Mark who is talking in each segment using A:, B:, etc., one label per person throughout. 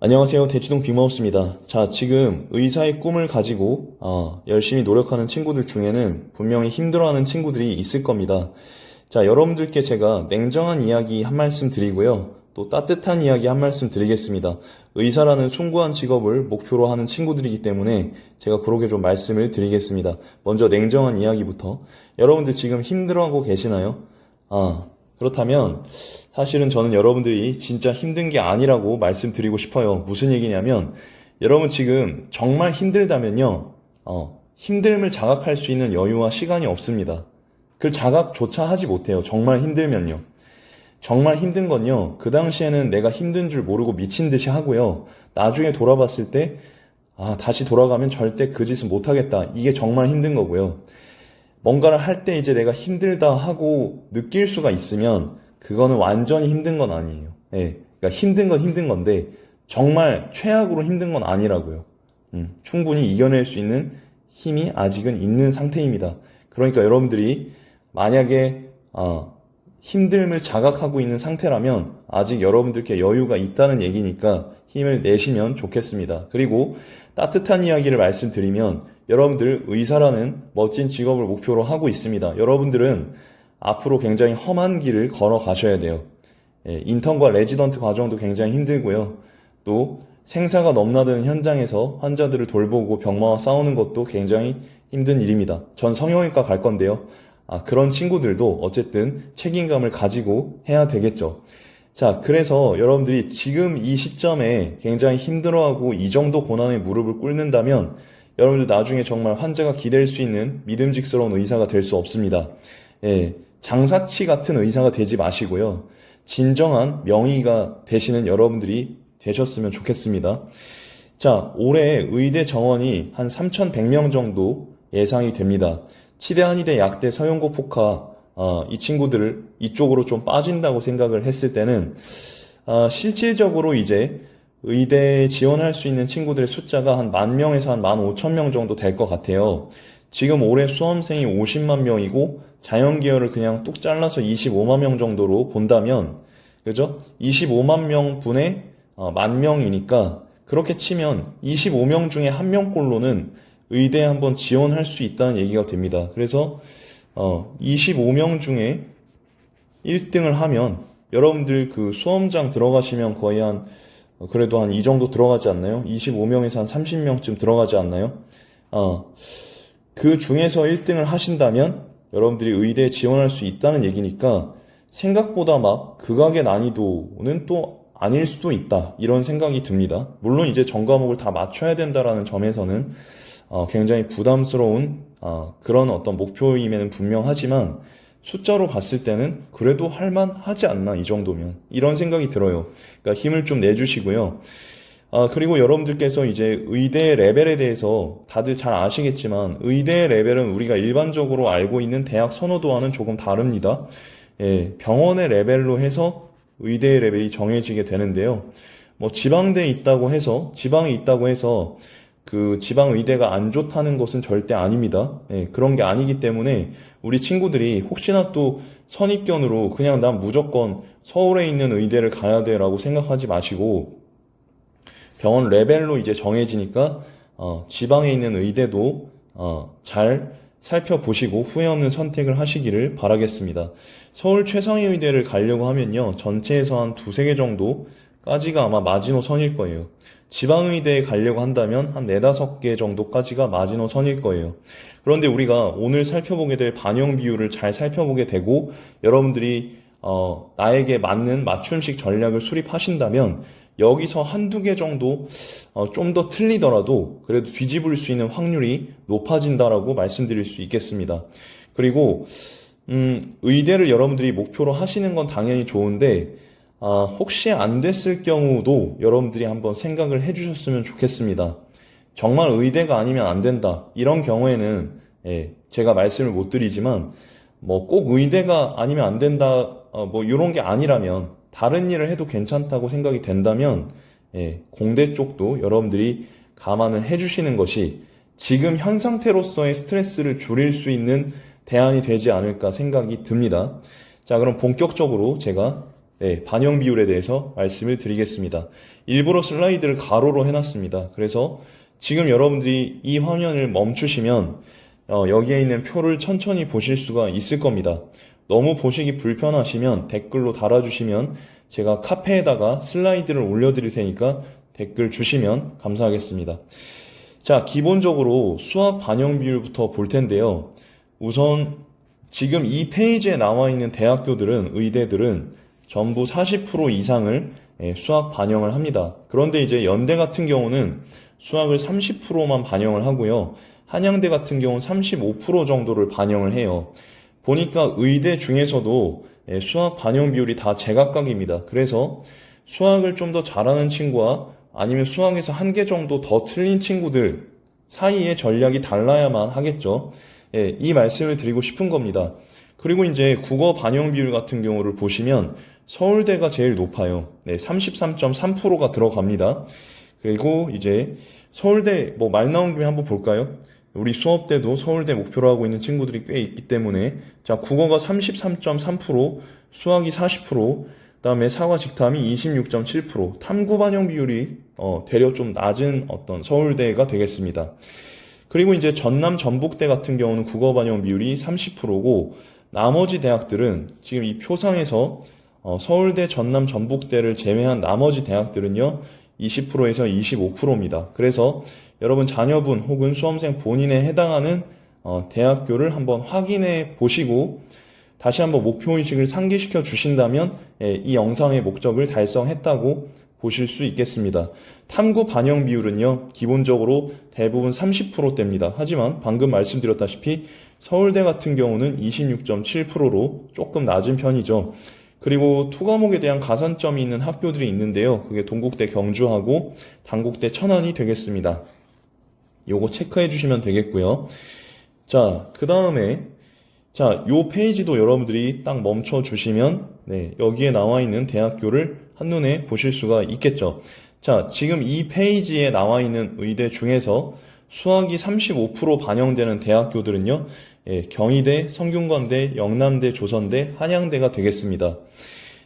A: 안녕하세요. 대치동 빅마우스입니다. 자, 지금 의사의 꿈을 가지고 어, 열심히 노력하는 친구들 중에는 분명히 힘들어하는 친구들이 있을 겁니다. 자, 여러분들께 제가 냉정한 이야기 한 말씀 드리고요. 또 따뜻한 이야기 한 말씀 드리겠습니다. 의사라는 숭고한 직업을 목표로 하는 친구들이기 때문에 제가 그렇게 좀 말씀을 드리겠습니다. 먼저 냉정한 이야기부터. 여러분들 지금 힘들어하고 계시나요? 아, 그렇다면 사실은 저는 여러분들이 진짜 힘든 게 아니라고 말씀드리고 싶어요. 무슨 얘기냐면 여러분 지금 정말 힘들다면요. 어, 힘듦을 자각할 수 있는 여유와 시간이 없습니다. 그 자각조차 하지 못해요. 정말 힘들면요. 정말 힘든 건요. 그 당시에는 내가 힘든 줄 모르고 미친 듯이 하고요. 나중에 돌아봤을 때 아, 다시 돌아가면 절대 그 짓은 못 하겠다. 이게 정말 힘든 거고요. 뭔가를 할 때 이제 내가 힘들다 하고 느낄 수가 있으면 그거는 완전히 힘든 건 아니에요. 예. 그러니까 힘든 건 힘든 건데 정말 최악으로 힘든 건 아니라고요. 음, 충분히 이겨낼 수 있는 힘이 아직은 있는 상태입니다. 그러니까 여러분들이 만약에 아, 힘듦을 자각하고 있는 상태라면 아직 여러분들께 여유가 있다는 얘기니까 힘을 내시면 좋겠습니다. 그리고 따뜻한 이야기를 말씀드리면 여러분들 의사라는 멋진 직업을 목표로 하고 있습니다. 여러분들은 앞으로 굉장히 험한 길을 걸어 가셔야 돼요. 예, 인턴과 레지던트 과정도 굉장히 힘들고요. 또 생사가 넘나드는 현장에서 환자들을 돌보고 병마와 싸우는 것도 굉장히 힘든 일입니다. 전 성형외과 갈 건데요. 아, 그런 친구들도 어쨌든 책임감을 가지고 해야 되겠죠. 자, 그래서 여러분들이 지금 이 시점에 굉장히 힘들어하고 이 정도 고난의 무릎을 꿇는다면 여러분들 나중에 정말 환자가 기댈 수 있는 믿음직스러운 의사가 될 수 없습니다. 예, 장사치 같은 의사가 되지 마시고요. 진정한 명의가 되시는 여러분들이 되셨으면 좋겠습니다. 자, 올해 의대 정원이 한 3,100명 정도 예상이 됩니다. 치대 한의대 약대 서영고 포카 어, 이 친구들을 이쪽으로 좀 빠진다고 생각을 했을 때는 어, 실질적으로 이제 의대에 지원할 수 있는 친구들의 숫자가 한 만 명에서 한 만 오천 명 정도 될 것 같아요. 지금 올해 수험생이 50만 명이고 자연계열을 그냥 뚝 잘라서 25만 명 정도로 본다면 그죠? 25만 명 분의 어, 만 명이니까 그렇게 치면 25명 중에 한 명꼴로는 의대에 한번 지원할 수 있다는 얘기가 됩니다. 그래서 어, 25명 중에 1등을 하면 여러분들 그 수험장 들어가시면 거의 한 어, 그래도 한 이 정도 들어가지 않나요? 25명에서 한 30명쯤 들어가지 않나요? 어, 그 중에서 1등을 하신다면 여러분들이 의대에 지원할 수 있다는 얘기니까 생각보다 막 극악의 난이도는 또 아닐 수도 있다. 이런 생각이 듭니다. 물론 이제 전 과목을 다 맞춰야 된다라는 점에서는 어, 굉장히 부담스러운 어, 그런 어떤 목표임에는 분명하지만 숫자로 봤을 때는 그래도 할만 하지 않나 이 정도면 이런 생각이 들어요. 그러니까 힘을 좀 내주시고요. 아, 그리고 여러분들께서 이제 의대 레벨에 대해서 다들 잘 아시겠지만 의대 레벨은 우리가 일반적으로 알고 있는 대학 선호도와는 조금 다릅니다. 예, 병원의 레벨로 해서 의대 레벨이 정해지게 되는데요. 뭐 지방대에 있다고 해서 지방에 있다고 해서 그 지방 의대가 안 좋다는 것은 절대 아닙니다. 예, 그런 게 아니기 때문에 우리 친구들이 혹시나 또 선입견으로 그냥 난 무조건 서울에 있는 의대를 가야 돼라고 생각하지 마시고 병원 레벨로 이제 정해지니까 어, 지방에 있는 의대도 어, 잘 살펴보시고 후회 없는 선택을 하시기를 바라겠습니다. 서울 최상위 의대를 가려고 하면요. 전체에서 한 두세 개 정도까지가 아마 마지노선일 거예요. 지방의대에 가려고 한다면 한 네다섯 개 정도까지가 마지노선일 거예요. 그런데 우리가 오늘 살펴보게 될 반영 비율을 잘 살펴보게 되고 여러분들이 어, 나에게 맞는 맞춤식 전략을 수립하신다면 여기서 한두 개 정도 어, 좀 더 틀리더라도 그래도 뒤집을 수 있는 확률이 높아진다라고 말씀드릴 수 있겠습니다. 그리고 음, 의대를 여러분들이 목표로 하시는 건 당연히 좋은데 아, 혹시 안 됐을 경우도 여러분들이 한번 생각을 해주셨으면 좋겠습니다. 정말 의대가 아니면 안 된다. 이런 경우에는 예, 제가 말씀을 못 드리지만 뭐 꼭 의대가 아니면 안 된다. 어, 뭐 이런 게 아니라면 다른 일을 해도 괜찮다고 생각이 된다면 예, 공대 쪽도 여러분들이 감안을 해주시는 것이 지금 현 상태로서의 스트레스를 줄일 수 있는 대안이 되지 않을까 생각이 듭니다. 자, 그럼 본격적으로 제가 네, 반영 비율에 대해서 말씀을 드리겠습니다. 일부러 슬라이드를 가로로 해놨습니다. 그래서 지금 여러분들이 이 화면을 멈추시면 어, 여기에 있는 표를 천천히 보실 수가 있을 겁니다. 너무 보시기 불편하시면 댓글로 달아주시면 제가 카페에다가 슬라이드를 올려드릴 테니까 댓글 주시면 감사하겠습니다. 자, 기본적으로 수학 반영 비율부터 볼 텐데요. 우선 지금 이 페이지에 나와 있는 대학교들은, 의대들은 전부 40% 이상을 예, 수학 반영을 합니다. 그런데 이제 연대 같은 경우는 수학을 30%만 반영을 하고요. 한양대 같은 경우는 35% 정도를 반영을 해요. 보니까 의대 중에서도 예, 수학 반영 비율이 다 제각각입니다. 그래서 수학을 좀 더 잘하는 친구와 아니면 수학에서 한 개 정도 더 틀린 친구들 사이의 전략이 달라야만 하겠죠. 예, 이 말씀을 드리고 싶은 겁니다. 그리고 이제 국어 반영 비율 같은 경우를 보시면 서울대가 제일 높아요. 네, 33.3%가 들어갑니다. 그리고 이제 서울대 뭐 말 나온 김에 한번 볼까요? 우리 수업 때도 서울대 목표로 하고 있는 친구들이 꽤 있기 때문에 자 국어가 33.3%, 수학이 40%, 그다음에 사과 직탐이 26.7%, 탐구 반영 비율이 어, 대략 좀 낮은 어떤 서울대가 되겠습니다. 그리고 이제 전남 전북대 같은 경우는 국어 반영 비율이 30%고 나머지 대학들은 지금 이 표상에서 어, 서울대, 전남, 전북대를 제외한 나머지 대학들은요 20%에서 25%입니다. 그래서 여러분 자녀분 혹은 수험생 본인에 해당하는 어, 대학교를 한번 확인해 보시고 다시 한번 목표의식을 상기시켜 주신다면 예, 이 영상의 목적을 달성했다고 보실 수 있겠습니다. 탐구 반영 비율은요, 기본적으로 대부분 30%대입니다. 하지만 방금 말씀드렸다시피 서울대 같은 경우는 26.7%로 조금 낮은 편이죠. 그리고 투과목에 대한 가산점이 있는 학교들이 있는데요. 그게 동국대 경주하고 단국대 천안이 되겠습니다. 요거 체크해 주시면 되겠고요. 자, 그 다음에 자, 요 페이지도 여러분들이 딱 멈춰 주시면 네, 여기에 나와 있는 대학교를 한눈에 보실 수가 있겠죠. 자, 지금 이 페이지에 나와 있는 의대 중에서 수학이 35% 반영되는 대학교들은요. 예, 경희대, 성균관대, 영남대, 조선대, 한양대가 되겠습니다.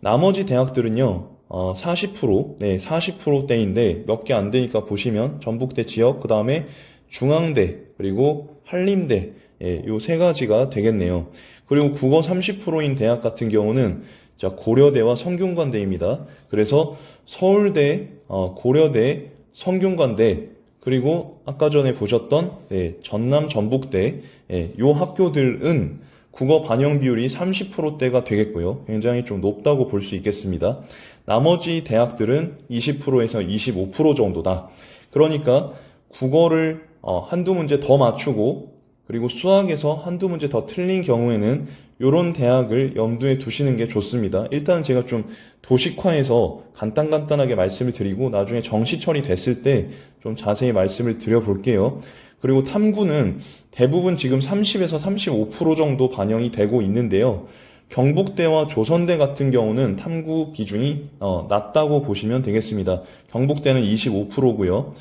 A: 나머지 대학들은요. 어, 40%, 네, 40%대인데 몇 개 안 되니까 보시면 전북대 지역, 그 다음에 중앙대, 그리고 한림대, 예, 요 세 가지가 되겠네요. 그리고 국어 30%인 대학 같은 경우는 자, 고려대와 성균관대입니다. 그래서 서울대, 어, 고려대, 성균관대, 그리고 아까 전에 보셨던 네, 전남 전북대 예, 요 학교들은 국어 반영 비율이 30%대가 되겠고요. 굉장히 좀 높다고 볼 수 있겠습니다. 나머지 대학들은 20%에서 25% 정도다. 그러니까 국어를 어, 한두 문제 더 맞추고 그리고 수학에서 한두 문제 더 틀린 경우에는 이런 대학을 염두에 두시는 게 좋습니다. 일단 제가 좀 도식화해서 간단간단하게 말씀을 드리고 나중에 정시 처리됐을 때 좀 자세히 말씀을 드려볼게요. 그리고 탐구는 대부분 지금 30에서 35% 정도 반영이 되고 있는데요. 경북대와 조선대 같은 경우는 탐구 비중이 어, 낮다고 보시면 되겠습니다. 경북대는 25%고요.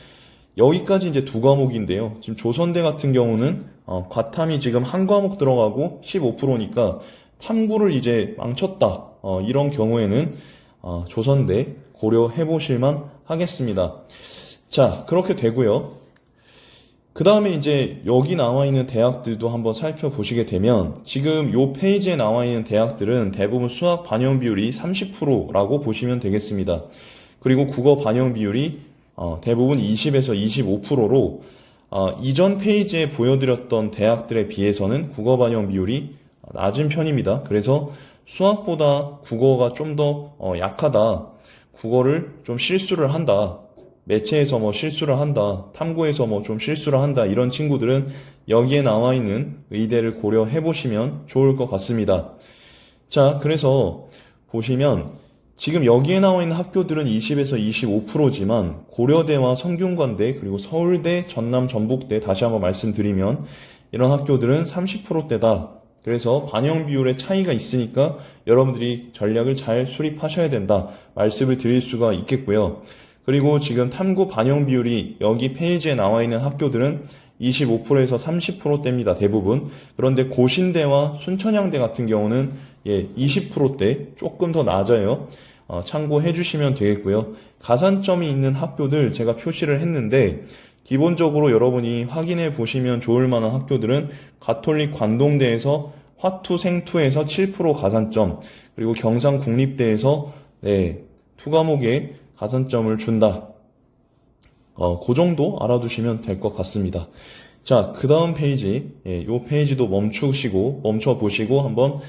A: 여기까지 이제 두 과목인데요. 지금 조선대 같은 경우는 어, 과탐이 지금 한 과목 들어가고 15%니까 탐구를 이제 망쳤다. 어, 이런 경우에는 어, 조선대 고려해 보실만 하겠습니다. 자, 그렇게 되고요. 그 다음에 이제 여기 나와 있는 대학들도 한번 살펴보시게 되면 지금 요 페이지에 나와 있는 대학들은 대부분 수학 반영 비율이 30%라고 보시면 되겠습니다. 그리고 국어 반영 비율이 어, 대부분 20에서 25%로 어, 이전 페이지에 보여드렸던 대학들에 비해서는 국어 반영 비율이 낮은 편입니다. 그래서 수학보다 국어가 좀더 어, 약하다. 국어를 좀 실수를 한다. 매체에서 뭐 실수를 한다. 탐구에서 뭐 좀 실수를 한다. 이런 친구들은 여기에 나와 있는 의대를 고려해 보시면 좋을 것 같습니다. 자, 그래서 보시면 지금 여기에 나와 있는 학교들은 20에서 25%지만 고려대와 성균관대 그리고 서울대, 전남, 전북대 다시 한번 말씀드리면 이런 학교들은 30%대다. 그래서 반영 비율의 차이가 있으니까 여러분들이 전략을 잘 수립하셔야 된다. 말씀을 드릴 수가 있겠고요. 그리고 지금 탐구 반영 비율이 여기 페이지에 나와 있는 학교들은 25%에서 30%대입니다. 대부분. 그런데 고신대와 순천향대 같은 경우는 예, 20%대 조금 더 낮아요. 어, 참고해 주시면 되겠고요. 가산점이 있는 학교들 제가 표시를 했는데 기본적으로 여러분이 확인해 보시면 좋을 만한 학교들은 가톨릭 관동대에서 화투 생투에서 7% 가산점 그리고 경상 국립대에서 네, 투 과목에 가산점을 준다. 어, 그 정도 알아두시면 될 것 같습니다. 자, 그 다음 페이지, 예, 요 페이지도 멈추시고, 멈춰 보시고, 한번, 어,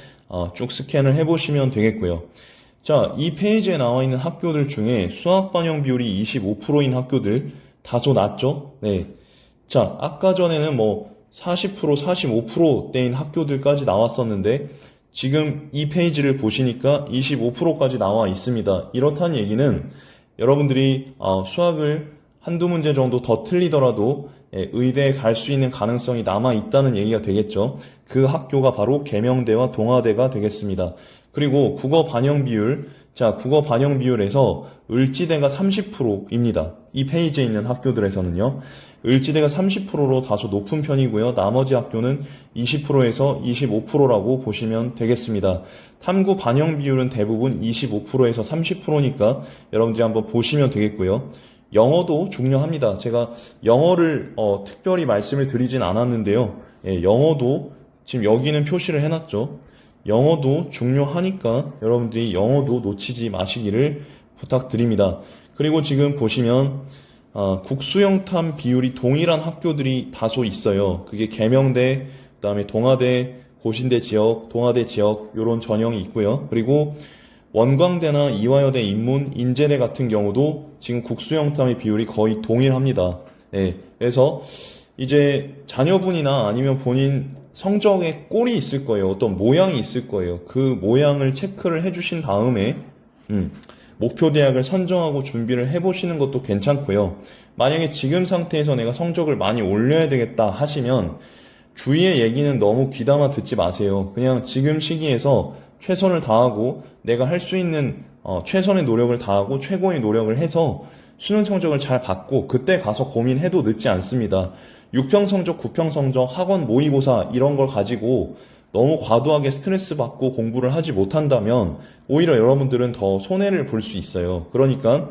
A: 쭉 스캔을 해보시면 되겠고요. 자, 이 페이지에 나와 있는 학교들 중에 수학 반영 비율이 25%인 학교들 다소 낮죠? 네. 자, 아까 전에는 뭐, 40%, 45%대인 학교들까지 나왔었는데, 지금 이 페이지를 보시니까 25%까지 나와 있습니다. 이렇다는 얘기는 여러분들이 어, 수학을 한두 문제 정도 더 틀리더라도 예, 의대에 갈 수 있는 가능성이 남아 있다는 얘기가 되겠죠. 그 학교가 바로 계명대와 동아대가 되겠습니다. 그리고 국어 반영 비율, 자, 국어 반영 비율에서 을지대가 30%입니다. 이 페이지에 있는 학교들에서는요. 을지대가 30%로 다소 높은 편이고요. 나머지 학교는 20%에서 25%라고 보시면 되겠습니다. 탐구 반영 비율은 대부분 25%에서 30%니까 여러분들이 한번 보시면 되겠고요. 영어도 중요합니다. 제가 영어를 어, 특별히 말씀을 드리진 않았는데요. 예, 영어도 지금 여기는 표시를 해놨죠. 영어도 중요하니까 여러분들이 영어도 놓치지 마시기를 부탁드립니다. 그리고 지금 보시면 아, 국수영탐 비율이 동일한 학교들이 다소 있어요. 그게 계명대, 그다음에 동아대, 고신대 지역, 동아대 지역 이런 전형이 있고요. 그리고 원광대나 이화여대 인문, 인제대 같은 경우도 지금 국수영탐의 비율이 거의 동일합니다. 네, 그래서 이제 자녀분이나 아니면 본인 성적에 꼴이 있을 거예요. 어떤 모양이 있을 거예요. 그 모양을 체크를 해주신 다음에 음, 목표 대학을 선정하고 준비를 해보시는 것도 괜찮고요. 만약에 지금 상태에서 내가 성적을 많이 올려야 되겠다 하시면 주위의 얘기는 너무 귀담아 듣지 마세요. 그냥 지금 시기에서 최선을 다하고 내가 할 수 있는 어, 최선의 노력을 다하고 최고의 노력을 해서 수능 성적을 잘 받고 그때 가서 고민해도 늦지 않습니다. 6평 성적, 9평 성적, 학원 모의고사 이런 걸 가지고 너무 과도하게 스트레스 받고 공부를 하지 못한다면 오히려 여러분들은 더 손해를 볼 수 있어요. 그러니까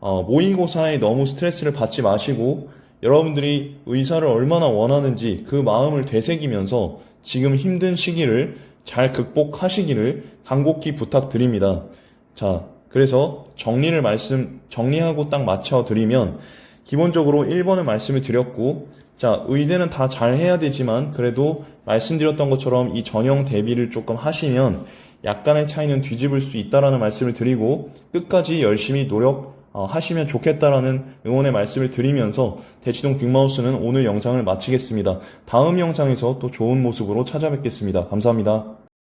A: 어, 모의고사에 너무 스트레스를 받지 마시고 여러분들이 의사를 얼마나 원하는지 그 마음을 되새기면서 지금 힘든 시기를 잘 극복하시기를 간곡히 부탁드립니다. 자, 그래서 정리를 말씀, 정리하고 딱 맞춰 드리면 기본적으로 1번을 말씀을 드렸고, 자, 의대는 다 잘 해야 되지만 그래도 말씀드렸던 것처럼 이 전형 대비를 조금 하시면 약간의 차이는 뒤집을 수 있다라는 말씀을 드리고 끝까지 열심히 노력 어, 하시면 좋겠다라는 응원의 말씀을 드리면서 대치동 빅마우스는 오늘 영상을 마치겠습니다. 다음 영상에서 또 좋은 모습으로 찾아뵙겠습니다. 감사합니다.